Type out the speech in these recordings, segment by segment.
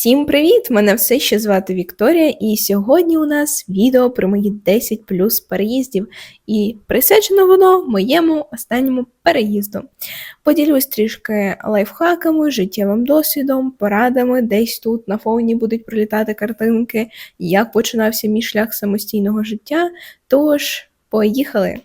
Всім привіт! Мене все ще звати Вікторія, і сьогодні у нас відео про мої 10 плюс переїздів, і присвячено воно моєму останньому переїзду. Поділюсь трішки лайфхаками, життєвим досвідом, порадами, десь тут на фоні будуть пролітати картинки, як починався мій шлях самостійного життя. Тож, поїхали!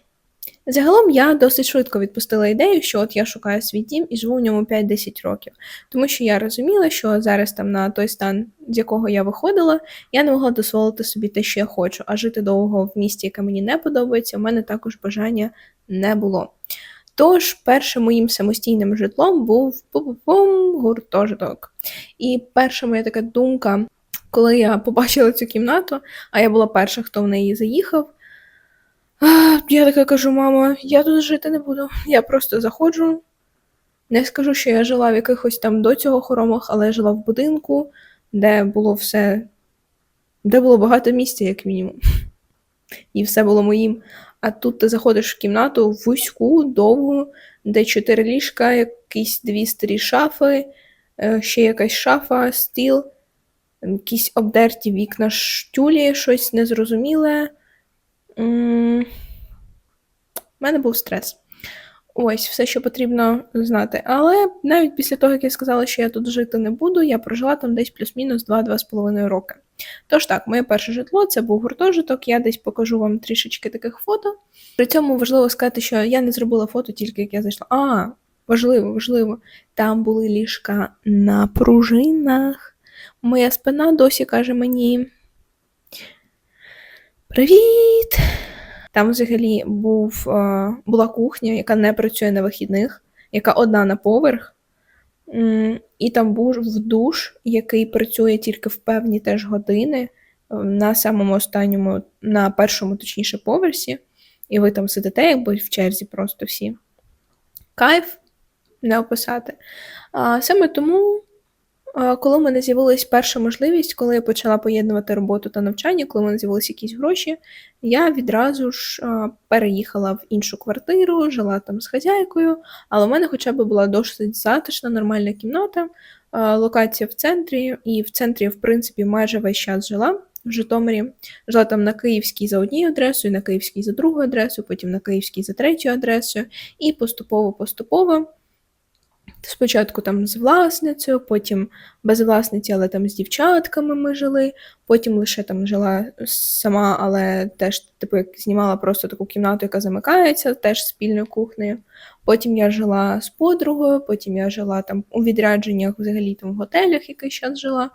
Загалом я досить швидко відпустила ідею, що от я шукаю свій дім і живу в ньому 5-10 років, тому що я розуміла, що зараз там на той стан, з якого я виходила, я не могла дозволити собі те, що я хочу, а жити довго в місті, яке мені не подобається, у мене також бажання не було. Тож, першим моїм самостійним житлом був гуртожиток. І перша моя така думка, коли я побачила цю кімнату, а я була перша, хто в неї заїхав. Я така кажу, мама, я тут жити не буду. Я просто заходжу. Не скажу, що я жила в якихось там до цього хоромах, але я жила в будинку, де було все, де було багато місця, як мінімум. І все було моїм. А тут ти заходиш в кімнату вузьку, довгу, де чотири ліжка, якісь дві старі шафи, е, ще якась шафа, стіл, якісь обдерті вікна штюлі, щось незрозуміле. У мене був стрес. Ось, все, що потрібно знати. Але навіть після того, як я сказала, що я тут жити не буду, я прожила там десь плюс-мінус 2-2,5 роки. Тож так, моє перше житло це був гуртожиток, я десь покажу вам трішечки таких фото. При цьому важливо сказати, що я не зробила фото тільки як я зайшла. А, важливо, важливо. Там були ліжка на пружинах. Моя спина досі каже мені. Привіт! Там взагалі був, е, була кухня, яка не працює на вихідних, яка одна на поверх. І там був душ, який працює тільки в певні теж години, е, на самому останньому, на першому, точніше, поверсі. І ви там сидите, якби в черзі просто всі. Кайф не описати. А Саме тому коли в мене з'явилась перша можливість, коли я почала поєднувати роботу та навчання, коли в мене з'явилися якісь гроші, я відразу ж переїхала в іншу квартиру, жила там з хазяйкою, але в мене хоча б була досить затишна, нормальна кімната, локація в центрі, і в центрі, в принципі, майже весь час жила. В Житомирі жила там на Київській за однією адресою, на Київській за другою адресою, потім на Київській за третьою адресою, і поступово-поступово Спочатку там з власницею, потім без власниці, але там з дівчатками ми жили. Потім лише там жила сама, але теж типу як знімала просто таку кімнату, яка замикається, теж спільною кухнею. Потім я жила з подругою, потім я жила там у відрядженнях, взагалі там в готелях якийсь час жила.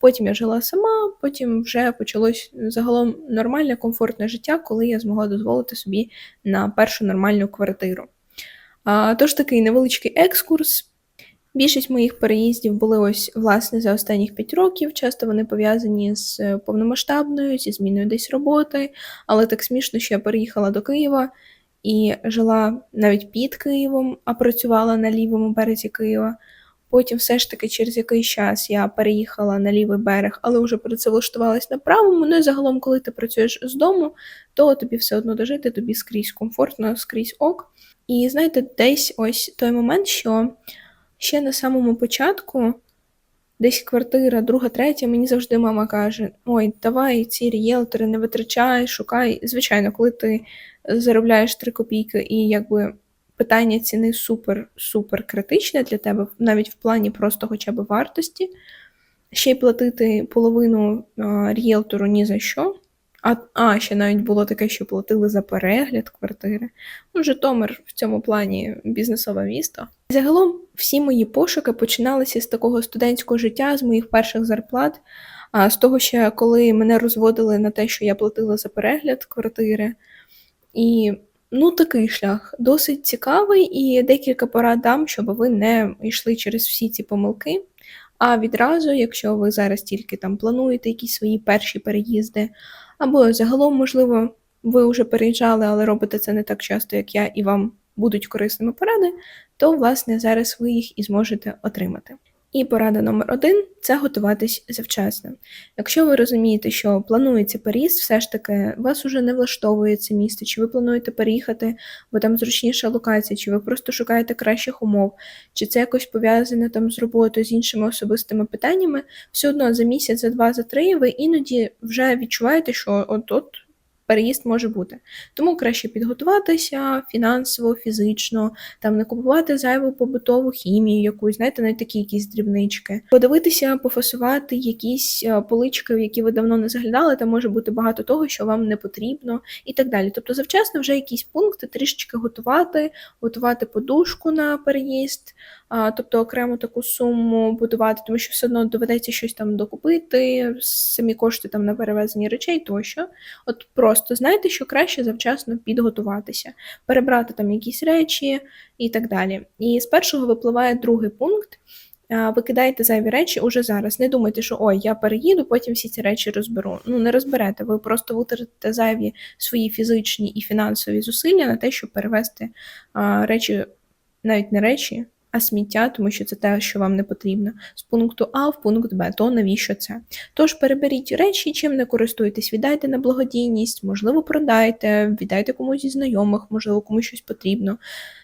Потім я жила сама, потім вже почалось загалом нормальне, комфортне життя, коли я змогла дозволити собі на першу нормальну квартиру. А, Тож такий невеличкий екскурс. Більшість моїх переїздів були ось власне за останніх 5 років. Часто вони пов'язані з е, повномасштабною, зі зміною десь роботи, але так смішно, що я переїхала до Києва і жила навіть під Києвом, а працювала на лівому березі Києва. Потім, все ж таки, через якийсь час я переїхала на лівий берег, але вже працевлаштувалась на правому. Ну і загалом, коли ти працюєш з дому, то тобі все одно дожити, тобі скрізь комфортно, скрізь ок. І знаєте, десь ось той момент, що ще на самому початку, десь квартира, друга, третя, мені завжди мама каже: Ой, давай ці рієлтори не витрачай, шукай. Звичайно, коли ти заробляєш 3 копійки і якби. Питання ціни супер-супер критичне для тебе, навіть в плані просто хоча б вартості. Ще й платити половину рієлтору ні за що. А а, ще навіть було таке, що платили за перегляд квартири. Ну, Житомир в цьому плані бізнесове місто. Загалом всі мої пошуки починалися з такого студентського життя, з моїх перших зарплат, а з того, що коли мене розводили на те, що я платила за перегляд квартири. І ну, такий шлях досить цікавий, і декілька порад дам, щоб ви не йшли через всі ці помилки. А відразу, якщо ви зараз тільки там плануєте якісь свої перші переїзди, або загалом, можливо, ви вже переїжджали, але робите це не так часто, як я, і вам будуть корисними поради, то, власне, зараз ви їх і зможете отримати. І порада номер один це готуватись завчасно. Якщо ви розумієте, що планується переїзд, все ж таки вас уже не влаштовує це місто, чи ви плануєте переїхати, бо там зручніша локація, чи ви просто шукаєте кращих умов, чи це якось пов'язане там з роботою з іншими особистими питаннями, все одно за місяць, за два, за три ви іноді вже відчуваєте, що от-от переїзд може бути. Тому краще підготуватися фінансово, фізично, там не купувати зайву побутову хімію, якусь, знаєте, навіть такі якісь дрібнички. Подивитися, пофасувати якісь е, полички, в які ви давно не заглядали, там може бути багато того, що вам не потрібно, і так далі. Тобто, завчасно вже якісь пункти трішечки готувати, готувати подушку на переїзд, тобто окремо таку суму будувати, тому що все одно доведеться щось там докупити, самі кошти там на перевезення речей тощо. От просто знайте, що краще завчасно підготуватися, перебрати там якісь речі і так далі. І з першого випливає другий пункт. Викидайте зайві речі уже зараз. Не думайте, що ой, я переїду, потім всі ці речі розберу. Ну не розберете. Ви просто витратите зайві свої фізичні і фінансові зусилля на те, щоб перевести речі, навіть не речі, а сміття, тому що це те, що вам не потрібно, з пункту А в пункт Б, то навіщо це? Тож переберіть речі, чим не користуєтесь, віддайте на благодійність, можливо, продайте, віддайте комусь зі знайомих, можливо, комусь щось потрібно.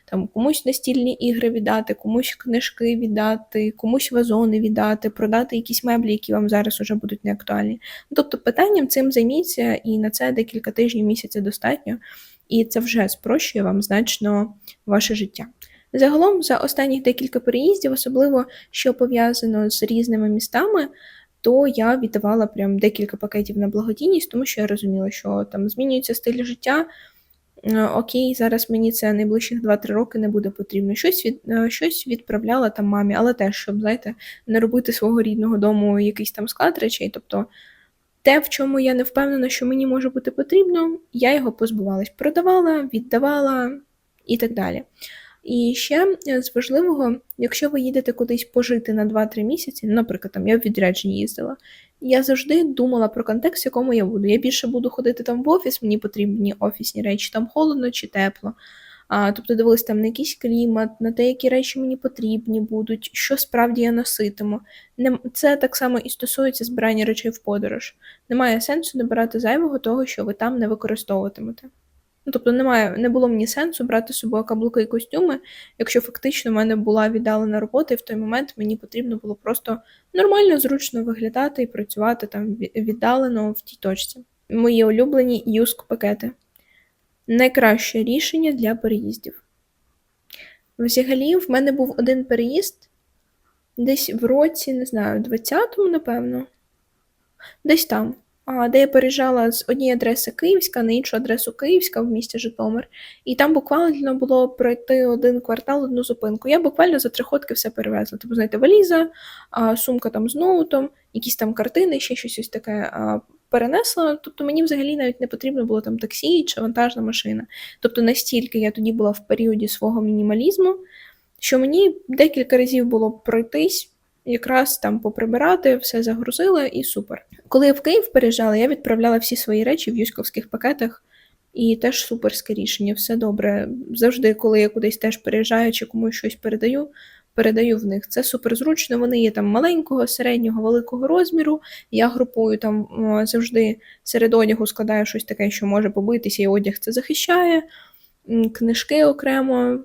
Там комусь настільні ігри віддати, комусь книжки віддати, комусь вазони віддати, продати якісь меблі, які вам зараз вже будуть неактуальні. Тобто питанням цим займіться, і на це декілька тижнів місяця достатньо, і це вже спрощує вам значно ваше життя. Загалом, за останніх декілька переїздів, особливо що пов'язано з різними містами, то я віддавала прям декілька пакетів на благодійність, тому що я розуміла, що там змінюється стиль життя. Е, окей, зараз мені це найближчих 2-3 роки не буде потрібно. Щось від, е, щось відправляла там мамі, але теж, щоб, знаєте, не робити свого рідного дому якийсь там склад речей. Тобто те, в чому я не впевнена, що мені може бути потрібно, я його позбувалась, продавала, віддавала і так далі. І ще е, з важливого, якщо ви їдете кудись пожити на 2-3 місяці, наприклад, там я в відрядженні їздила, я завжди думала про контекст, в якому я буду. Я більше буду ходити там в офіс, мені потрібні офісні речі, там холодно чи тепло. А, Тобто дивилась там на якийсь клімат, на те, які речі мені потрібні будуть, що справді я носитиму. Це так само і стосується збирання речей в подорож. Немає сенсу набирати зайвого того, що ви там не використовуватимете. Ну, тобто немає, не було мені сенсу брати з собою каблуки і костюми, якщо фактично в мене була віддалена робота, і в той момент мені потрібно було просто нормально, зручно виглядати і працювати там віддалено в тій точці. Мої улюблені юск пакети найкраще рішення для переїздів. Взагалі, в мене був один переїзд десь в році, не знаю, 20-му, напевно, десь там де я переїжджала з однієї адреси Київська на іншу адресу Київська в місті Житомир, і там буквально було пройти один квартал, одну зупинку. Я буквально за три ходки все перевезла. Тобто, знаєте, валіза, сумка там з ноутом, якісь там картини, ще щось ось таке. Перенесла, тобто мені взагалі навіть не потрібно було там таксі чи вантажна машина. Тобто настільки я тоді була в періоді свого мінімалізму, що мені декілька разів було пройтись якраз там поприбирати, все загрузила і супер. Коли я в Київ переїжджала, я відправляла всі свої речі в юськовських пакетах, і теж суперське рішення, все добре. Завжди, коли я кудись теж переїжджаю чи комусь щось передаю, передаю в них. Це супер зручно. Вони є там маленького, середнього, великого розміру. Я групую там завжди серед одягу складаю щось таке, що може побитися, і одяг це захищає, книжки окремо.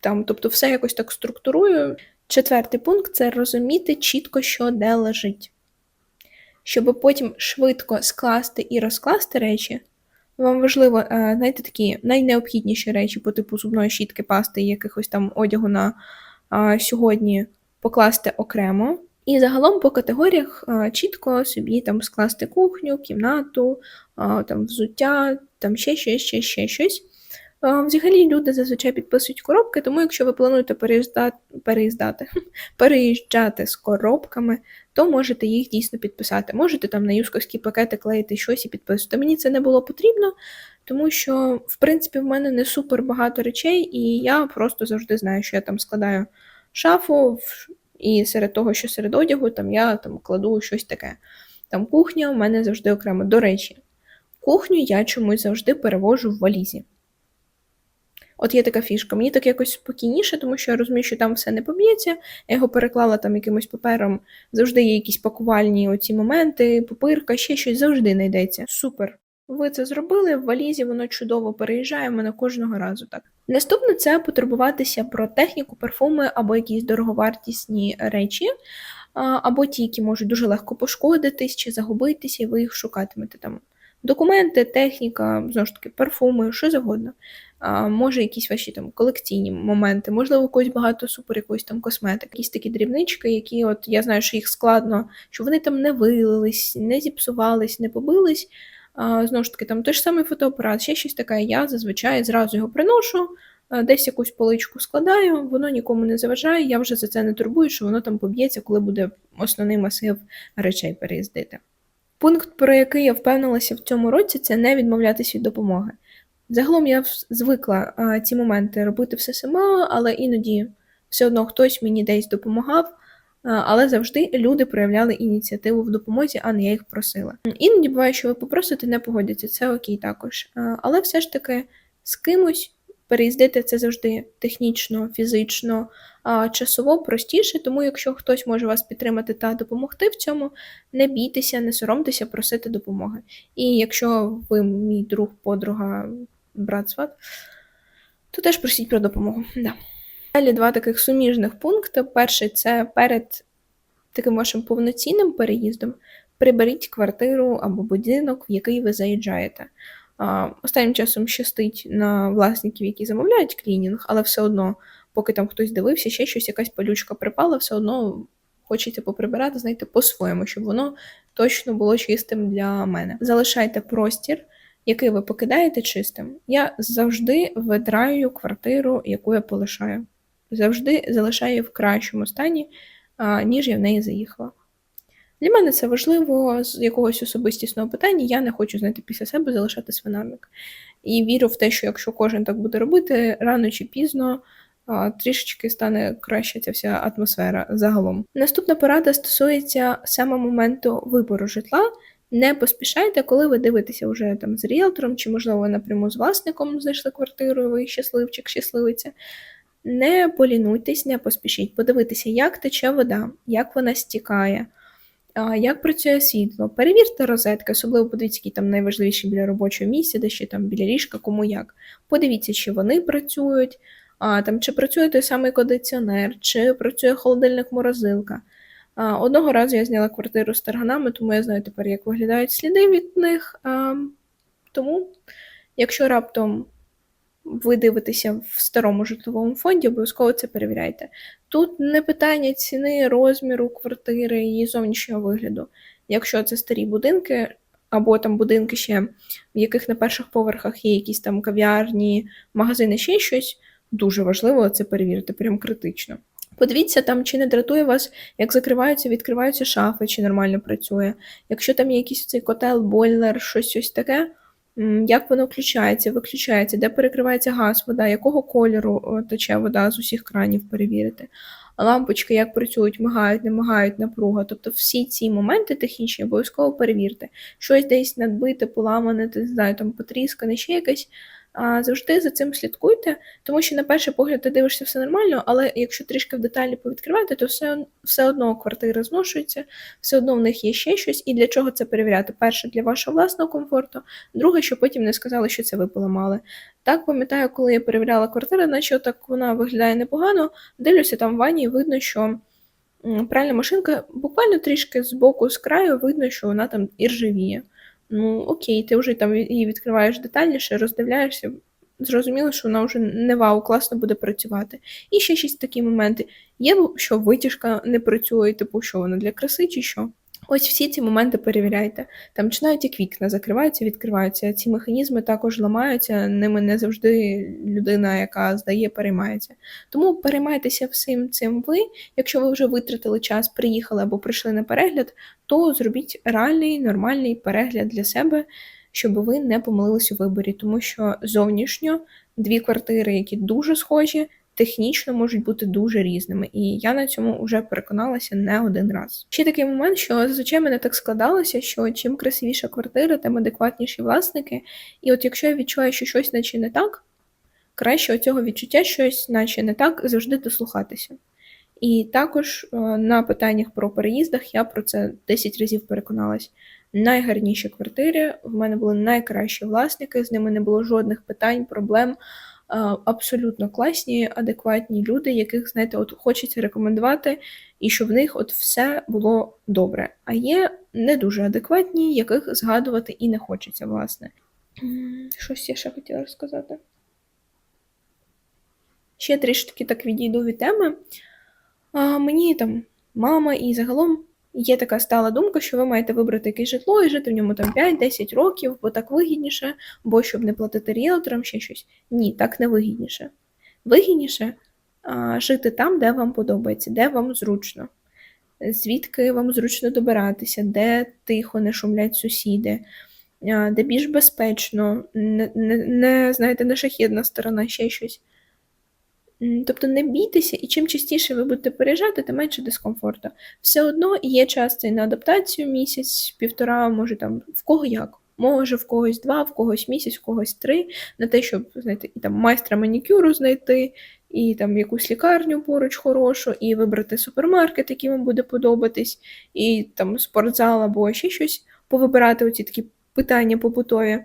Там, Тобто все якось так структурую. Четвертий пункт це розуміти чітко, що де лежить. Щоб потім швидко скласти і розкласти речі, вам важливо, е, знаєте, такі найнеобхідніші речі по типу зубної щітки, пасти і якихось там одягу на сьогодні покласти окремо. І загалом по категоріях чітко собі там скласти кухню, кімнату, там взуття, там ще щось, ще, ще щось. Взагалі люди зазвичай підписують коробки, тому якщо ви плануєте переїздати, переїжджати з коробками, то можете їх дійсно підписати. Можете там на юсковські пакети клеїти щось і підписувати. Мені це не було потрібно, тому що, в принципі, в мене не супер багато речей, і я просто завжди знаю, що я там складаю шафу, і серед того, що серед одягу, там я там кладу щось таке. Там кухня у мене завжди окремо. До речі, кухню я чомусь завжди перевожу в валізі. От є така фішка. Мені так якось спокійніше, тому що я розумію, що там все не поб'ється. Я його переклала там якимось папером. Завжди є якісь пакувальні оці моменти, папирка, ще щось завжди знайдеться. Супер. Ви це зробили в валізі, воно чудово переїжджає в мене кожного разу так. Наступне це потурбуватися про техніку, парфуми або якісь дороговартісні речі, або ті, які можуть дуже легко пошкодитись чи загубитися, і ви їх шукатимете там. Документи, техніка, знову ж таки, парфуми, що завгодно. Може, якісь ваші там колекційні моменти, можливо, когось багато супер якоїсь там косметики, якісь такі дрібнички, які от я знаю, що їх складно, що вони там не вилились, не зіпсувались, не побились. А, Знову ж таки, там той ж самий фотоапарат, ще щось таке. Я зазвичай зразу його приношу, десь якусь поличку складаю, воно нікому не заважає, я вже за це не турбую, що воно там поб'ється, коли буде основний масив речей переїздити. Пункт, про який я впевнилася в цьому році, це не відмовлятися від допомоги. Загалом я звикла а, ці моменти робити все сама, але іноді все одно хтось мені десь допомагав. А, Але завжди люди проявляли ініціативу в допомозі, а не я їх просила. Іноді буває, що ви попросите, не погодяться, це окей також. А, Але все ж таки з кимось переїздити це завжди технічно, фізично, а часово простіше. Тому якщо хтось може вас підтримати та допомогти в цьому, не бійтеся, не соромтеся просити допомоги. І якщо ви мій друг, подруга, брат то теж просіть про допомогу. Да. Далі два таких суміжних пункти. Перший це перед таким вашим повноцінним переїздом приберіть квартиру або будинок, в який ви заїжджаєте. Останнім часом щастить на власників, які замовляють клінінг, але все одно, поки там хтось дивився, ще щось, якась палючка припала, все одно хочеться поприбирати, знаєте, по-своєму, щоб воно точно було чистим для мене. Залишайте простір, який ви покидаєте чистим. Я завжди витраю квартиру, яку я полишаю. Завжди залишаю в кращому стані, ніж я в неї заїхала. Для мене це важливо з якогось особистісного питання. Я не хочу, знаєте, після себе залишати свинарник. І вірю в те, що якщо кожен так буде робити, рано чи пізно трішечки стане краще ця вся атмосфера загалом. Наступна порада стосується саме моменту вибору житла. Не поспішайте, коли ви дивитеся вже там з ріелтором, чи, можливо, напряму з власником знайшли квартиру, ви щасливчик, щасливиця. Не полінуйтесь, не поспішіть, подивитися, як тече вода, як вона стікає, як працює світло. Перевірте розетки, особливо подивіться, які там найважливіші біля робочого місця, де ще там біля ліжка, кому як. Подивіться, чи вони працюють, а, там, чи працює той самий кондиціонер, чи працює холодильник-морозилка. А, Одного разу я зняла квартиру з тарганами, тому я знаю тепер, як виглядають сліди від них. Тому, якщо раптом ви дивитеся в старому житловому фонді, обов'язково це перевіряйте. Тут не питання ціни, розміру квартири, її зовнішнього вигляду. Якщо це старі будинки, або там будинки ще, в яких на перших поверхах є якісь там кав'ярні, магазини, ще щось, дуже важливо це перевірити, прям критично. Подивіться там, чи не дратує вас, як закриваються, відкриваються шафи, чи нормально працює. Якщо там є якийсь цей котел, бойлер, щось ось таке, як воно включається, виключається, де перекривається газ, вода, якого кольору тече вода з усіх кранів перевірити. Лампочки, як працюють, мигають, не мигають, напруга. Тобто всі ці моменти технічні обов'язково перевірте. Щось десь надбите, поламане, не знаю, там потріскане, ще якесь. Завжди за цим слідкуйте, тому що на перший погляд ти дивишся все нормально, але якщо трішки в деталі повідкривати, то все, все одно квартири зношуються, все одно в них є ще щось. І для чого це перевіряти? Перше, для вашого власного комфорту, друге, щоб потім не сказали, що це ви поламали. Так пам'ятаю, коли я перевіряла квартиру, наче так вона виглядає непогано. Дивлюся там в ванні, видно, що пральна машинка буквально трішки з боку, з краю, видно, що вона там іржавіє. Ну, окей, ти вже там її відкриваєш детальніше, роздивляєшся, зрозуміло, що вона вже не вау, класно буде працювати. І ще щось такі моменти. Є, що витяжка не працює, типу, що вона для краси чи що. Ось всі ці моменти перевіряйте. Там чи навіть як вікна закриваються, відкриваються. Ці механізми також ламаються, ними не завжди людина, яка здає, переймається. Тому переймайтеся всім цим ви. Якщо ви вже витратили час, приїхали або прийшли на перегляд, то зробіть реальний нормальний перегляд для себе, щоб ви не помилились у виборі, тому що зовнішньо дві квартири, які дуже схожі, технічно можуть бути дуже різними, і я на цьому вже переконалася не один раз. Ще такий момент, що зазвичай мене так складалося, що чим красивіша квартира, тим адекватніші власники. І от якщо я відчуваю, що щось наче не так, краще оцього відчуття щось, наче не так, завжди дослухатися. І також е, на питаннях про переїздах я про це 10 разів переконалась. Найгарніші квартири, в мене були найкращі власники, з ними не було жодних питань, проблем. Е, Абсолютно класні, адекватні люди, яких, знаєте, от хочеться рекомендувати, і щоб в них от все було добре. А є не дуже адекватні, яких згадувати і не хочеться, власне. Щось я ще хотіла розказати. Ще трішки так відійду від теми. А, мені там мама і загалом є така стала думка, що ви маєте вибрати якесь житло і жити в ньому там 5-10 років, бо так вигідніше, бо щоб не платити ріелторам ще щось. Ні, так не вигідніше. Вигідніше а, жити там, де вам подобається, де вам зручно, звідки вам зручно добиратися, де тихо не шумлять сусіди, а, де більш безпечно, не, не, не знаєте, не шахідна сторона, ще щось. Тобто не бійтеся, і чим частіше ви будете переїжджати, тим менше дискомфорту. Все одно є час і на адаптацію місяць, півтора, може там в кого як. Може, в когось два, в когось місяць, в когось три, на те, щоб знаєте, і там майстра манікюру знайти, і там якусь лікарню поруч хорошу, і вибрати супермаркет, який вам буде подобатись, і там спортзал або ще щось повибирати оці такі питання побутові.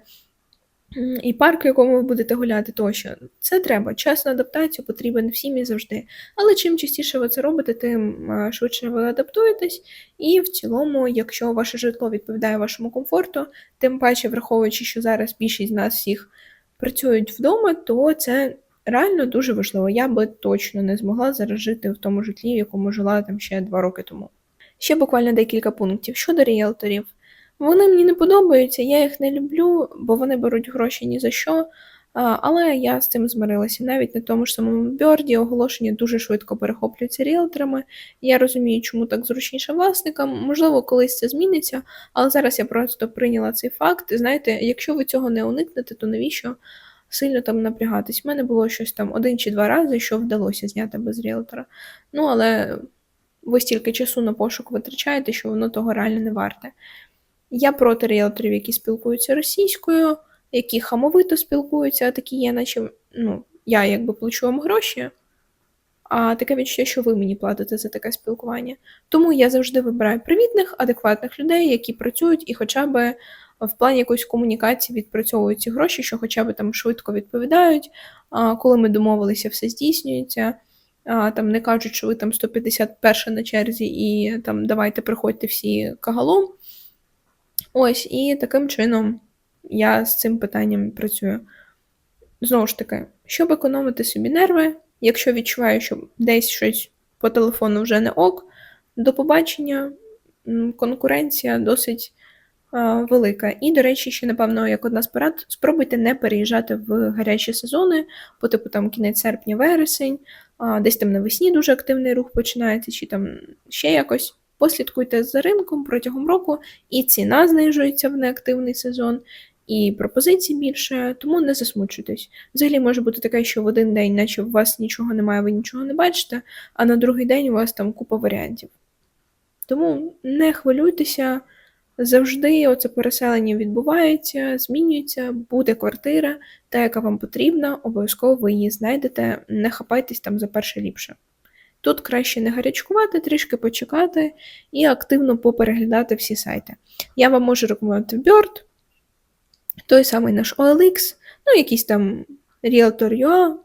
І парк, в якому ви будете гуляти, тощо. Це треба. Час на адаптацію потрібен всім і завжди. Але чим частіше ви це робите, тим швидше ви адаптуєтесь. І в цілому, якщо ваше житло відповідає вашому комфорту, тим паче, враховуючи, що зараз більшість з нас всіх працюють вдома, то це реально дуже важливо. Я би точно не змогла зараз жити в тому житлі, в якому жила там ще два роки тому. Ще буквально декілька пунктів щодо ріелторів. Вони мені не подобаються, я їх не люблю, бо вони беруть гроші ні за що. Але я з цим змирилася. Навіть на тому ж самому Бьорді оголошення дуже швидко перехоплюються ріелторами. Я розумію, чому так зручніше власникам. Можливо, колись це зміниться, але зараз я просто прийняла цей факт. Знаєте, якщо ви цього не уникнете, то навіщо сильно там напрягатись? У мене було щось там один чи два рази, що вдалося зняти без ріелтора. Ну, але ви стільки часу на пошук витрачаєте, що воно того реально не варте. Я проти ріелторів, які спілкуються російською, які хамовито спілкуються, а такі є, наче ну, я якби плачу вам гроші, а таке відчуття, що ви мені платите за таке спілкування. Тому я завжди вибираю привітних, адекватних людей, які працюють і хоча б в плані якоїсь комунікації відпрацьовують ці гроші, що хоча б там швидко відповідають, коли ми домовилися, все здійснюється. Там не кажуть, що ви там 151 на черзі, і там давайте приходьте всі кагалом. Ось, і таким чином я з цим питанням працюю. Знову ж таки, щоб економити собі нерви, якщо відчуваю, що десь щось по телефону вже не ок, до побачення, конкуренція досить а, велика. І, до речі, ще, напевно, як одна з порад, спробуйте не переїжджати в гарячі сезони, по типу там кінець серпня, вересень, а, десь там навесні дуже активний рух починається, чи там ще якось. Послідкуйте за ринком протягом року, і ціна знижується в неактивний сезон, і пропозицій більше, тому не засмучуйтесь. Взагалі може бути таке, що в один день, наче у вас нічого немає, ви нічого не бачите, а на другий день у вас там купа варіантів. Тому не хвилюйтеся, завжди оце переселення відбувається, змінюється, буде квартира, та, яка вам потрібна, обов'язково ви її знайдете, не хапайтесь там за перше ліпше. Тут краще не гарячкувати, трішки почекати і активно попереглядати всі сайти. Я вам можу рекомендувати Bird, той самий наш OLX, ну, якийсь там Realtor.ua,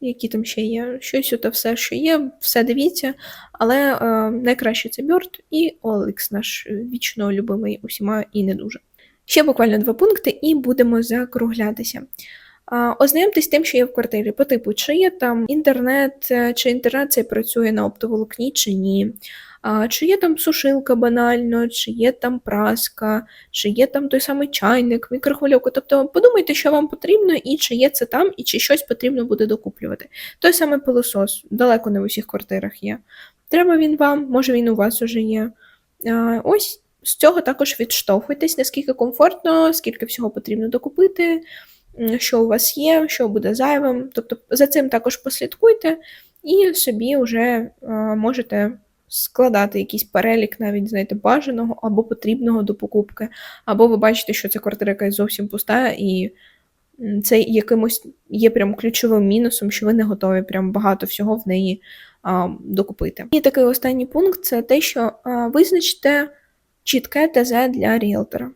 які там ще є, щось ото все, що є, все дивіться. Але е, найкраще це Bird і OLX, наш вічно любимий усіма і не дуже. Ще буквально два пункти, і будемо закруглятися. Ознайомтесь тим, що є в квартирі, по типу, чи є там інтернет, е, чи інтернет цей працює на оптоволокні, чи ні. Чи є там сушилка банально, чи є там праска, чи є там той самий чайник, мікрохвильовка. Тобто подумайте, що вам потрібно, і чи є це там, і чи щось потрібно буде докуплювати. Той самий пилосос, далеко не в усіх квартирах є. Треба він вам, може він у вас уже є. Ось з цього також відштовхуйтесь, наскільки комфортно, скільки всього потрібно докупити що у вас є, що буде зайвим. Тобто за цим також послідкуйте, і собі вже е, можете складати якийсь перелік, навіть знаєте, бажаного або потрібного до покупки. Або ви бачите, що ця квартира якась зовсім пуста, і це якимось є прям ключовим мінусом, що ви не готові прям багато всього в неї а, докупити. І такий останній пункт це те, що а, визначте чітке ТЗ для ріелтора.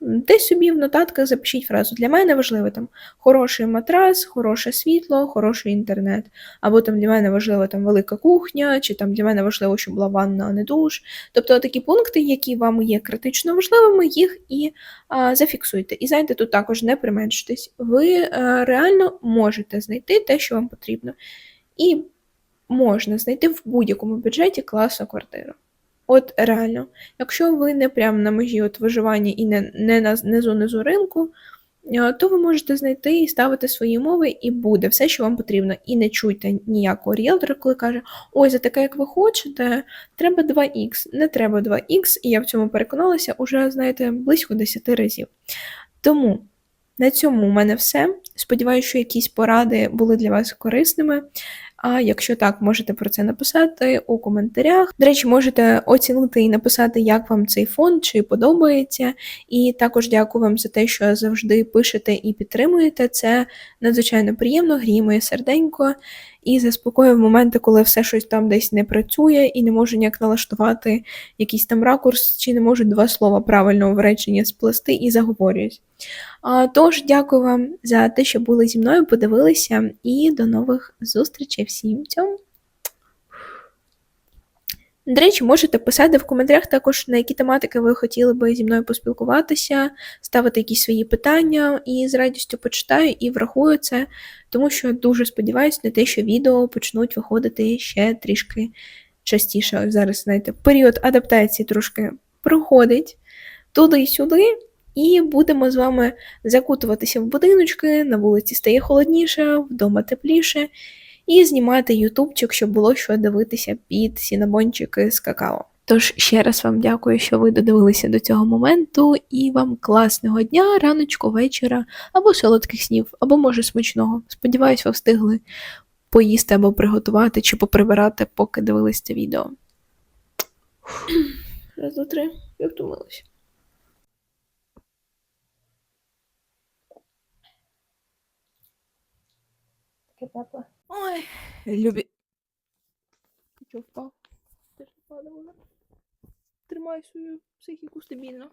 Десь собі в нотатках запишіть фразу. Для мене важливо там хороший матрас, хороше світло, хороший інтернет. Або там для мене важлива там велика кухня, чи там для мене важливо, щоб була ванна, а не душ. Тобто такі пункти, які вам є критично важливими, їх і а, зафіксуйте. І знаєте, тут також не применшитесь. Ви а, реально можете знайти те, що вам потрібно. І можна знайти в будь-якому бюджеті класну квартиру. От реально, якщо ви не прямо на межі от виживання і не, не на низу низу ринку, е, то ви можете знайти і ставити свої умови, і буде все, що вам потрібно. І не чуйте ніякого ріелтора, коли каже: ой, за таке, як ви хочете, треба 2х, не треба 2х, і я в цьому переконалася уже, знаєте, близько 10 разів. Тому на цьому у мене все. Сподіваюся, що якісь поради були для вас корисними. А якщо так, можете про це написати у коментарях. До речі, можете оцінити і написати, як вам цей фон, чи подобається. І також дякую вам за те, що завжди пишете і підтримуєте. Це надзвичайно приємно, гріє моє серденько і заспокоює в моменти, коли все щось там десь не працює і не можу ніяк налаштувати якийсь там ракурс, чи не можу два слова правильного в речення сплести і заговорююсь. Тож, дякую вам за те, що були зі мною, подивилися, і до нових зустрічей всім цьому. До речі, можете писати в коментарях також, на які тематики ви хотіли би зі мною поспілкуватися, ставити якісь свої питання, і з радістю почитаю і врахую це, тому що дуже сподіваюся на те, що відео почнуть виходити ще трішки частіше. Зараз, знаєте, період адаптації трошки проходить туди-сюди. І будемо з вами закутуватися в будиночки, на вулиці стає холодніше, вдома тепліше, і знімати ютубчик, щоб було що дивитися під сінабончики з какао. Тож ще раз вам дякую, що ви додивилися до цього моменту, і вам класного дня, раночку, вечора, або солодких снів, або може смачного. Сподіваюсь, ви встигли поїсти або приготувати чи поприбирати, поки дивились це відео. Раз, два, три, я втомилася. Таке тепле. Ой, любі. Чого впав? Ти ж впадав. Тримай свою психіку стабільно.